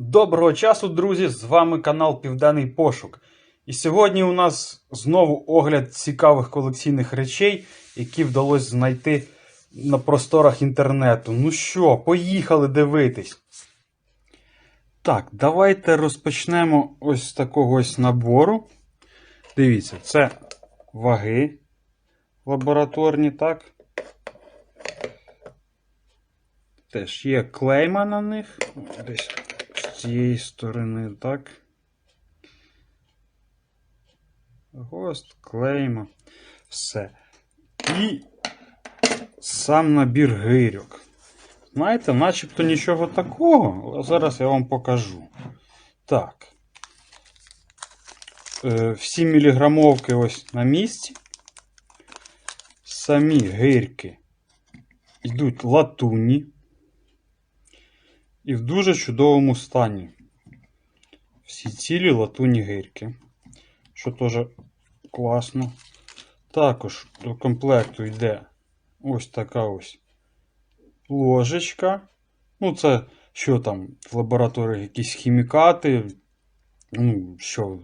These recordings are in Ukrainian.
Доброго часу, друзі! З вами канал Південний Пошук. І сьогодні у нас знову огляд цікавих колекційних речей, які вдалося знайти на просторах інтернету. Ну що, поїхали дивитись. Так, давайте розпочнемо ось з такого ось набору. Дивіться, це ваги лабораторні, так? Теж є клейма на них. Десь цієї сторони, так. Гост, клейма. Все. І сам набір гирьок. Знаєте, начебто нічого такого, але зараз я вам покажу. Так. Е, всі міліграмовки ось на місці. Самі гирки йдуть латунні і в дуже чудовому стані. Всі цілі латунні гирки, що теж класно. Також до комплекту йде ось така ось ложечка. Ну, це що там в лабораторії якісь хімікати, ну, що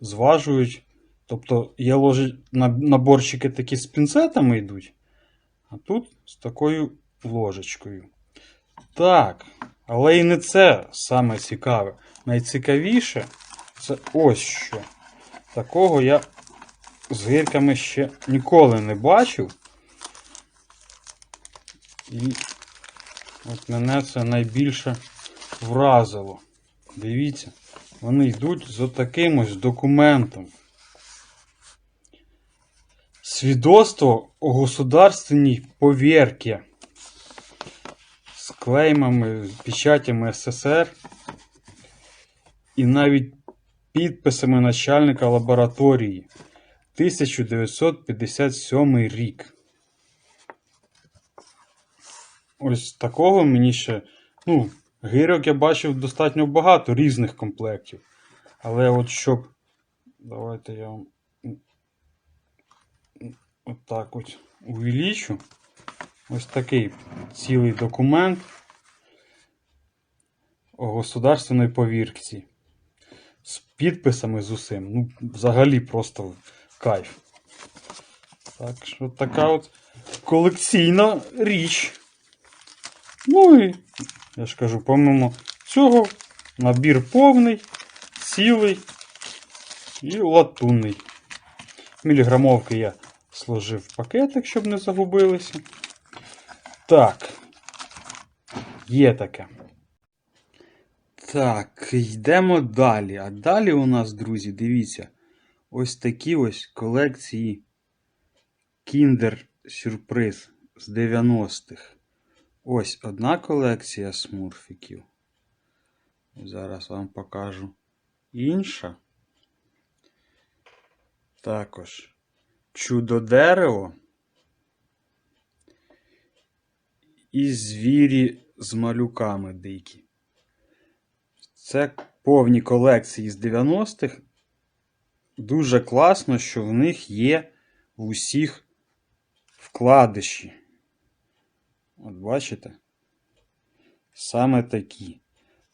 зважують. Тобто є ложі... наборчики такі з пінцетами йдуть, а тут з такою ложечкою. Так, але і не це саме цікаве. Найцікавіше це ось що. Такого я з гирками ще ніколи не бачив. І от мене це найбільше вразило. Дивіться, вони йдуть з отаким ось документом. Свідоцтво о государственній повірці клеймами, печатями СССР і навіть підписами начальника лабораторії 1957 рік. Ось такого мені ще. Ну, гирок я бачив достатньо багато різних комплектів. Але от щоб. Давайте я вам отак от увеличу. Ось такий цілий документ о государственної повірці. З підписами з усім. Ну, взагалі просто кайф. Так що така от колекційна річ. Ну і, я ж кажу, помимо цього, набір повний, цілий і латунний. Міліграмовки я сложив в пакетик, щоб не загубилися. Так. Є таке. Так, йдемо далі. А далі у нас, друзі, дивіться, ось такі ось колекції Kinder Сюрприз з 90-х. Ось одна колекція смурфіків. Зараз вам покажу інша. Також чудо дерево. І звірі з малюками дикі. Це повні колекції з 90-х. Дуже класно, що в них є в усіх вкладиші. От бачите? Саме такі.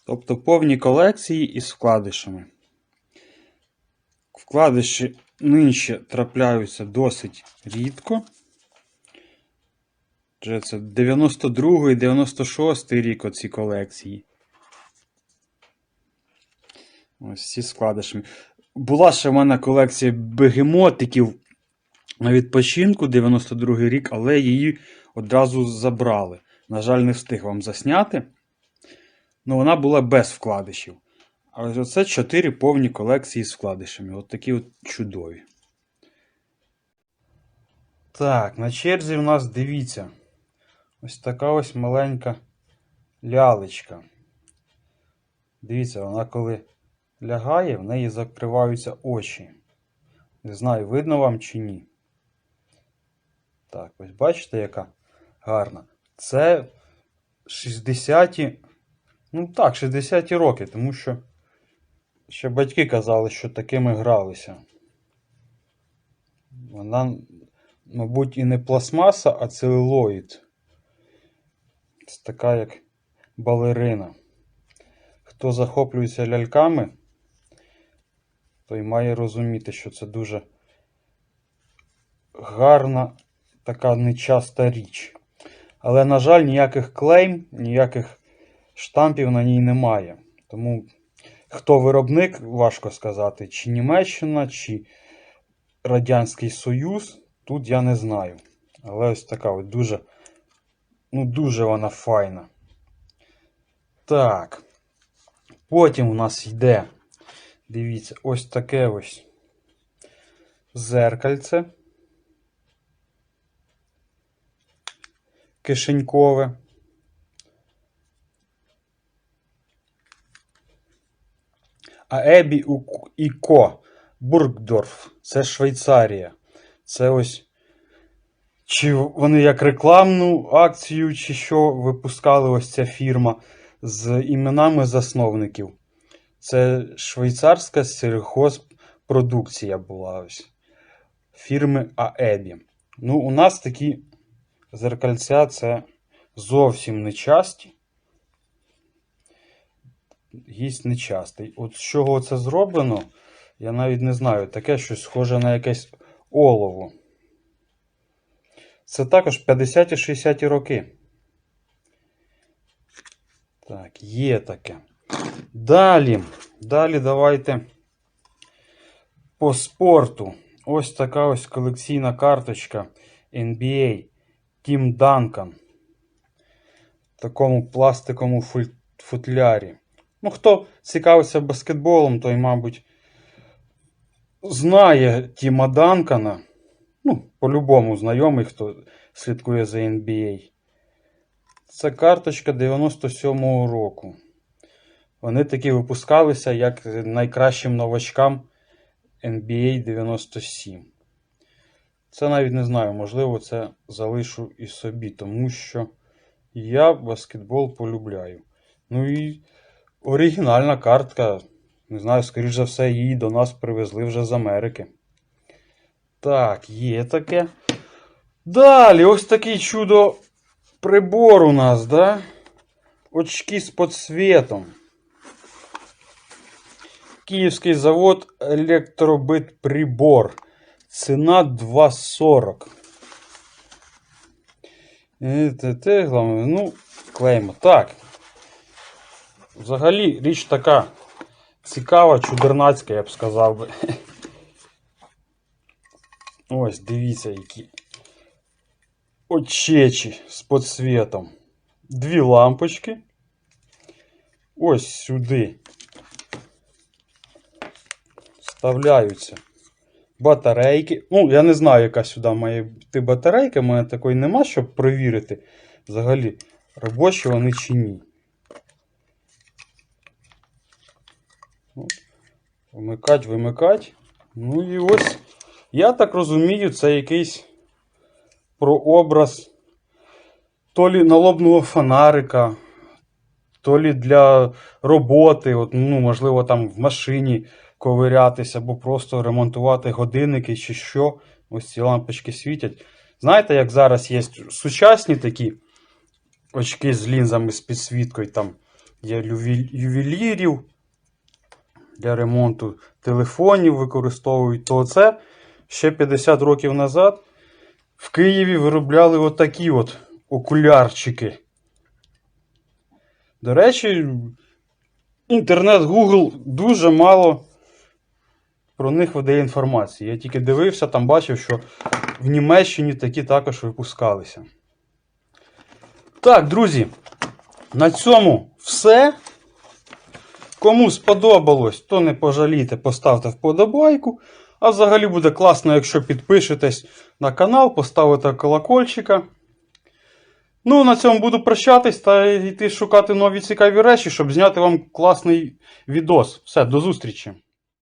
Тобто повні колекції із вкладишами. Вкладиші нинче трапляються досить рідко. Вже це 92 і 96-й рік оці колекції. Ось всі складишами. Була ще в мене колекція бегемотиків на відпочинку 92-й рік, але її одразу забрали. На жаль, не встиг вам засняти. Ну, вона була без вкладишів. А ось оце 4 повні колекції з вкладишами. От такі от чудові. Так, на черзі в нас дивіться. Ось така ось маленька лялечка. Дивіться, вона коли лягає, в неї закриваються очі. Не знаю, видно вам чи ні. Так, ось бачите, яка гарна. Це 60-ті. Ну так, 60-ті роки, тому що ще батьки казали, що такими гралися. Вона, мабуть, і не пластмаса, а целлулоїд. Це така як балерина. Хто захоплюється ляльками, той має розуміти, що це дуже гарна, така нечаста річ. Але, на жаль, ніяких клейм, ніяких штампів на ній немає. Тому хто виробник, важко сказати, чи Німеччина, чи Радянський Союз, тут я не знаю. Але ось така от дуже, ну дуже вона файна. Так. Потім у нас йде, дивіться, ось таке ось зеркальце. Кишенькове. А Ебі і Ко Бургдорф. Це Швейцарія. Це ось. Чи вони як рекламну акцію, чи що випускали ось ця фірма з іменами засновників. Це швейцарська сільхозпродукція була ось фірми Аебі. Ну, у нас такі зеркальця це зовсім не часті. Гість нечастий. От з чого це зроблено, я навіть не знаю. Таке щось схоже на якесь олово. Це також 50-60 роки. Так, є таке. Далі. Далі давайте по спорту. Ось така ось колекційна карточка NBA Тім Данкан. В такому пластиковому футлярі. Ну, хто цікавиться баскетболом, той, мабуть, знає Тіма Данкана. Ну, по-любому знайомий, хто слідкує за NBA. Це карточка 97-го року. Вони такі випускалися як найкращим новачкам NBA 97. Це навіть не знаю, можливо, це залишу і собі, тому що я баскетбол полюбляю. Ну і оригінальна картка. Не знаю, скоріш за все, її до нас привезли вже з Америки. Так, є таке. Далі, ось такий чудо прибор у нас, да? Очки з подсвітом. Київський завод Електробит Прибор. Ціна 2,40. І те, ну, клеймо. Так. Взагалі річ така цікава, чудернацька, я б сказав би. Ось, дивіться, які очечі з подсвітом. Дві лампочки. Ось сюди вставляються батарейки. Ну, я не знаю, яка сюди має бути батарейка. У мене такої нема, щоб перевірити взагалі, робочі вони чи ні. Вмикать, вимикать. Ну і ось, я так розумію, це якийсь прообраз то лі налобного фонарика, то лі для роботи, от, ну, можливо, там в машині ковирятися, або просто ремонтувати годинники чи що. Ось ці лампочки світять. Знаєте, як зараз є сучасні такі очки з лінзами з підсвіткою, там є ювелірів для ремонту телефонів використовують, то це ще 50 років назад в Києві виробляли отакі от окулярчики. До речі, інтернет Google дуже мало про них видає інформації. Я тільки дивився, там бачив, що в Німеччині такі також випускалися. Так, друзі, на цьому все. Кому сподобалось, то не пожалійте, поставте вподобайку. А взагалі буде класно, якщо підпишетесь на канал, поставите колокольчика. Ну, на цьому буду прощатись та йти шукати нові цікаві речі, щоб зняти вам класний відос. Все, до зустрічі!